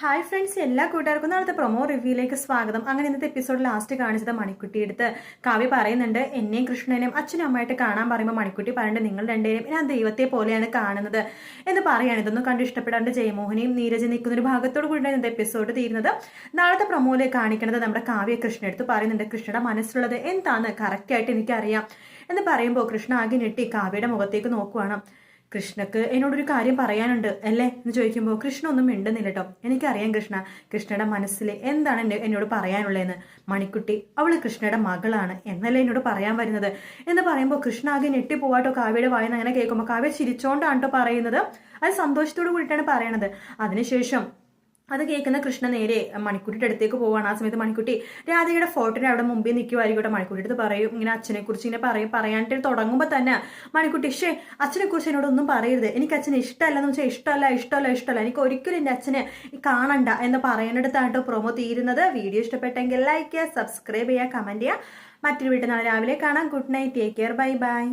Hi friends എല്ലാ കൂട്ടുകാർക്കും നാളത്തെ പ്രൊമോ റിവ്യൂയിലേക്ക് സ്വാഗതം. അങ്ങനെ ഇന്നത്തെ എപ്പിസോഡ് ലാസ്റ്റ് കാണിച്ചത് മണിക്കുട്ടി എടുത്ത്. കാവ്യ പറയുന്നുണ്ട് എന്നെയും കൃഷ്ണനെയും അച്ഛനും അമ്മയായിട്ട് കാണാൻ പറയുമ്പോൾ മണിക്കുട്ടി പറയുന്നുണ്ട് നിങ്ങൾ രണ്ടുപേരും ഞാൻ ദൈവത്തെ പോലെയാണ് കാണുന്നത് എന്ന് പറയാണ്. ഇതൊന്നും കണ്ട് ഇഷ്ടപ്പെടാണ്ട് ജയമോഹനെയും നീരജ് നിൽക്കുന്ന ഒരു ഭാഗത്തോട് കൂടി ഇന്നത്തെ എപ്പിസോഡ് തീരുന്നത്. നാളത്തെ പ്രൊമോയിൽ കാണിക്കുന്നത് നമ്മുടെ കാവ്യ കൃഷ്ണ എടുത്ത് പറയുന്നുണ്ട് കൃഷ്ണയുടെ മനസ്സിലുള്ളത് എന്താണെന്ന് കറക്റ്റായിട്ട് എനിക്കറിയാം എന്ന് പറയുമ്പോൾ കൃഷ്ണ ആകെ ഞെട്ടി കാവ്യയുടെ മുഖത്തേക്ക് നോക്കുവാണ്. കൃഷ്ണക്ക് എന്നോടൊരു കാര്യം പറയാനുണ്ട് അല്ലേ? എന്ന് ചോദിക്കുമ്പോൾ കൃഷ്ണ ഒന്നും മിണ്ടുന്നില്ല കേട്ടോ എനിക്കറിയാം കൃഷ്ണ കൃഷ്ണയുടെ മനസ്സിൽ എന്താണ് എന്നെ എന്നോട് പറയാനുള്ളതെന്ന്. മണിക്കുട്ടി അവൾ കൃഷ്ണയുടെ മകളാണ്. എന്നല്ലേ എന്നോട് പറയാൻ വരുന്നത്? എന്ന് പറയുമ്പോൾ കൃഷ്ണ ആകെ ഞെട്ടിപ്പോവാട്ടോ കാവ്യയുടെ വായന അങ്ങനെ കേൾക്കുമ്പോൾ കാവ്യ ചിരിച്ചോണ്ടാണ് കേട്ടോ പറയുന്നത്. അത് സന്തോഷത്തോടു കൂടിയിട്ടാണ് പറയണത്. അതിനുശേഷം അത് കേൾക്കുന്ന കൃഷ്ണ നേരെ മണിക്കുട്ടിയുടെ അടുത്തേക്ക് പോവാണ്. ആ സമയത്ത് മണിക്കുട്ടി രാധയുടെ ഫോട്ടോയുടെ അവിടെ മുമ്പിൽ നിൽക്കുമായിരിക്കട്ടെ മണിക്കുട്ടി അടുത്ത് പറയും ഇങ്ങനെ അച്ഛനെ കുറിച്ച് ഇങ്ങനെ പറയും പറയാനായിട്ട് തുടങ്ങുമ്പോൾ തന്നെ മണിക്കുട്ടി ഷേ അച്ഛനെ കുറിച്ച് എന്നോട് ഒന്നും പറയരുത്. എനിക്ക് അച്ഛനെ ഇഷ്ടമല്ല എന്ന് വെച്ചാൽ ഇഷ്ടമല്ല ഇഷ്ടമല്ല ഇഷ്ടമല്ല. എനിക്ക് ഒരിക്കലും എന്റെ അച്ഛനെ കാണണ്ട എന്ന് പറയുന്നിടത്താണ് പ്രൊമോ തീരുന്നത്. വീഡിയോ ഇഷ്ടപ്പെട്ടെങ്കിൽ ലൈക്ക് ചെയ്യുക സബ്സ്ക്രൈബ് ചെയ്യുക കമന്റ് ചെയ്യുക. മറ്റൊരു വീട്ടിൽ നാളെ രാവിലെ കാണാം. Good night take care bye bye